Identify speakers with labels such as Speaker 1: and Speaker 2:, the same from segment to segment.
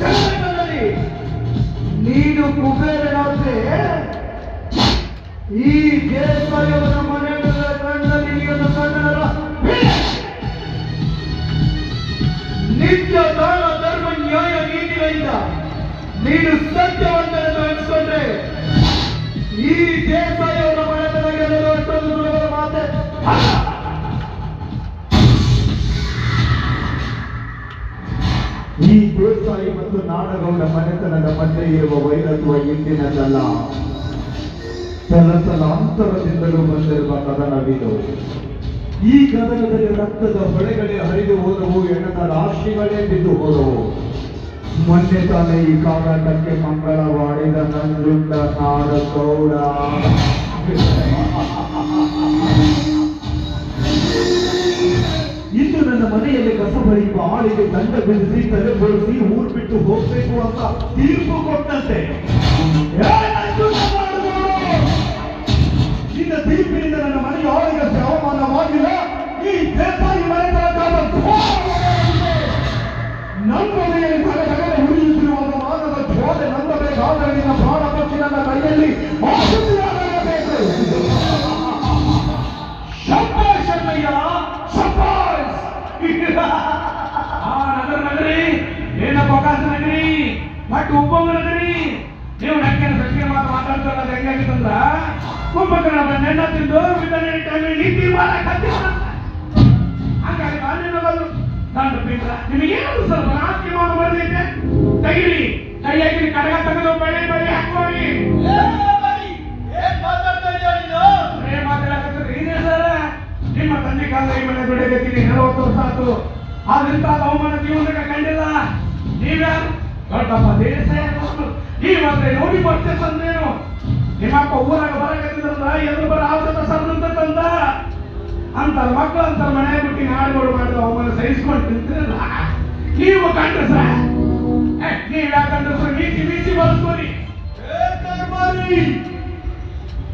Speaker 1: ಜನರಲ್ಲಿ ನೀನು ಕುಬೇರನಾದ್ರೆ ಈ ದೇಶಯವರ ಮನೆಗಳ ಕಣ್ಣಲ್ಲಿ ನೀನು ಕಣ್ಣರ. ನಿತ್ಯ ದಾನ, ಧರ್ಮ, ನ್ಯಾಯ ನೀತಿಗಳಿಂದ ನೀನು ಸತ್ಯವಂತರನ್ನು ಎಣಿಸ್ಕೊಂಡ್ರೆ ಈ ದೇಶಯವರ ದೇಸಾಯಿ ಮತ್ತು ನಾಡಗೌಡ ಮನೆತನದ ಮಧ್ಯೆ ಇರುವ ವೈರತ್ವ ಇಂದಿನದಲ್ಲ. ತಲತಲಾಂತರದಿಂದಲೂ ಬಂದಿರುವ ಕದನವಿದು ಈ ಕದನದಲ್ಲಿ ರಕ್ತದ ಹೊಳೆಗಳೇ ಹರಿದು ಹೋದವು ಎಣದ ರಾಶಿಗಳೇ ಬಿದ್ದು ಹೋದವು. ಮೊನ್ನೆ ತಾನೇ ಈ ಕಾರಾಟಕ್ಕೆ ಮಂಗಳವಾಡಿದ ನಂಜುಂಡ ನಾಡಗೌಡ ಮನೆಯಲ್ಲಿ ಕಸ ಬಳಿಯುವ ಆಳಿಗೆ ದಂಡ ಬೆಳೆಸಿ ತಲೆಗೊಳಿಸಿ ಊರು ಬಿಟ್ಟು ಹೋಗ್ಬೇಕು ಅಂತ ತೀರ್ಪು ಕೊಟ್ಟಂತೆ! ನಿನ್ನ ತೀರ್ಪಿನಿಂದ ನನ್ನ ಮನೆಯ ಆಳಿಗೆ ಅವಮಾನವಾಗಿಲ್ಲ ಈ ದೇಸಾಯಿ ಮನೆತನದ ನಮ್ಮ ಮನೆಯಲ್ಲಿ ತಲೆ ತಗಲೆ ಉರಿಯುತ್ತಿರುವಾಗ ಮಾನದ ಜ್ವಾಲೆ ನಂಬಬೇಕಾದರೆ ನಿನ್ನ ಪ್ರಾಣ ಪಕ್ಷಿ ನನ್ನ ಕೈಯಲ್ಲಿ ಆಹುತಿಯಾಗಲೇಬೇಕು. ಶಬ್ದ ಶಬ್ಬಾಷ್!
Speaker 2: ಆ ನಗರ ಏನ ಪ್ರಕಾಶ ನಗರಿ, ಮತ್ತು ಉಪ್ಪಂಗ ನಗರಿ. ನೀವು ನಕ್ಕನ ಮಾತಾಡ್ತಾರ ಅದು ಹೆಂಗಾಗಿತ್ತಂದ್ರ ನೆನ್ನ ತಿಂದು ವಿಧಾನ ಟೈಮಲ್ಲಿ ನೀತಿ ಮಾಡಕ್ ಹತ್ತಿರ ಹಂಗಾಗಿ ಬಂದ್ರು ದಂಡ ಪೀಠ, ನಿಮಗೇನು ನಾಚಿಕೆ ಮಾತು ತಂದೆ ಕಾಲ ಈ ಮನೆ ದುಡಿಯಕತ್ತೀನಿ ನಲವತ್ತು ವರ್ಷ ಆಯ್ತು. ಆದ್ರಿಂದ ಅವಮಾನ ಜೀವನದಾಗ ಕಂಡಿಲ್ಲ. ನೀವ್ಯಾರು ದೊಡ್ಡಪ್ಪ ದೇಶ ಈ ಮಾತ್ರ ನೋಡಿ ಬರ್ತೇ ತಂದೇನು ನಿಮ್ಮಪ್ಪ ಊರಾಗ ಬರಕತ್ತಿದ್ರಂದ ಎದುರು ಬರ ಆವತ್ತ ಸರ್ದಂತ ತಂದ. ಅಂತ ಮಕ್ಕಳು ಅಂತ ಮನೆ ಬಿಟ್ಟು ನಾಡುಗಳು ಮಾಡಿದ ಅವಮಾನ ಸಹಿಸ್ಕೊಂಡು ತಿಂತಿರಲ್ಲ ನೀವು ಸರ್ ನೀವ್ ಯಾಕಂದ್ರೆ ಮೀಸಿ ಮೀಸಿ ಬಳಸ್ಕೋರಿ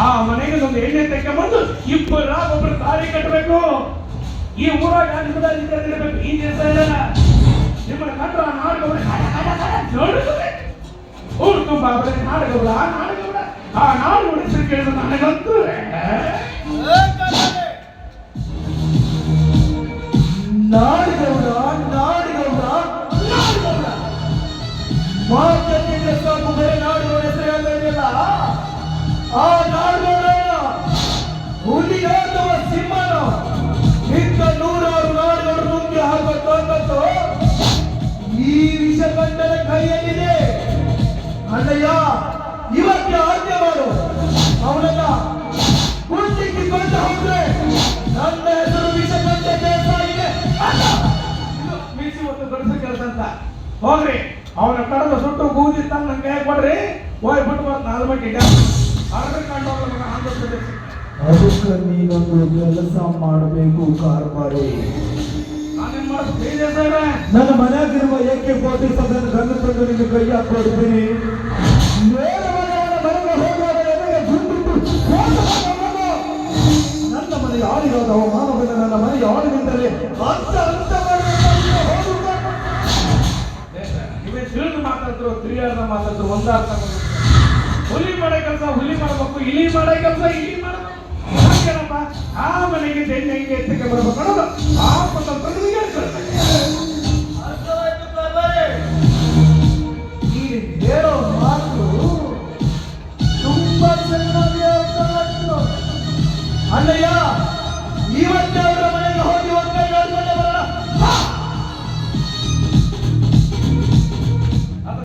Speaker 2: ಆ ಮನೆಗೆ ಒಂದು ಎಣ್ಣೆ ತೆಗೆದುಕೊಂಡು ಇಬ್ಬರ ಒಬ್ಬರು ತಾಳಿ ಕಟ್ಟಬೇಕು. ಈ ಊರಾಗ ಇರಬೇಕು ಈ ದಿವಸ ನಿಮ್ಮನ್ನ ಕಂಡ್ರ ನಾಡುಗೌಡ ಊರು ತುಂಬ ಬರೀ ನಾಡಗೌಡ, ಆ ನಾಡಗೌಡ, ಆ ನಾಡುಗೌಡ ಹೆಸರು ಕೇಳಿದ್ರೆ ನನಗಂತೂ
Speaker 1: ನಾಡಿಗೌಡ ನಾಡಿಗೌಡ ನಾಡಿಗೌಡ. ಹೆಸರು
Speaker 2: ಆ ಅಂತ ಹೋಗ್ರಿ. ಅವನ ಕಡದ ಸುಟ್ಟು ಬೂದಿ ತಂದು ಕೈ ಕೊಡ್ರಿ. ಹೋಗಿ ಬಿಟ್ಟು ಬರ್ತ ನಾಲ್ ಮಟ್ಟಿಗೆ ಅರ್ಧ ಕಂಡು
Speaker 1: ಅದಕ್ಕೆ ನೀನೊಂದು ಕೆಲಸ ಮಾಡಬೇಕು ಕಾರ್ಬಾರಿ
Speaker 2: ನಾನೇನ್
Speaker 1: ಮನೆಯಾಗಿರುವ ಏಕೆ ಫೋರ್ಟಿ ಸೆವೆನ್ ಗನ್ ತಂದು ನಿನ್ನ ಕೈ ಹಾಕೊಡ್ತೀನಿ ನನ್ನ ಮನೆಯ ಆಳಿಗಾದ ಅವಮಾನವಿಲ್ಲ ನನ್ನ ಮನೆಯ ಆಳಿನಿಂದಲೇ ಅಂತ
Speaker 2: ತಿಳಿಯಾದ ಮಾತಾಡ್ತಿರೋ ಒಂದ ಅರ್ಥ. ಹುಲಿ ಮಾಡೋ ಕೆಲಸ ಹುಲಿ ಮಾಡಬೇಕು, ಇಲಿ ಮಾಡೋ ಕೆಲಸ ಇಲಿ ಮಾಡಬೇಕು ಆ ಮನೆಗೆ ಬೆಣ್ಣೆ ಹೆಂಗೆ ಎತ್ತಕ್ಕೆ ಬರ್ಬೇಕು ಅನ್ನೋದು ಪತಂತ್ರನಿಗೆ ಹೇಳ್ಕೊಳ್ಬೇಕು.
Speaker 1: ಈ ಮಾತು ತುಂಬಾ ಆಯ್ತು ಅಣ್ಣಯ್ಯ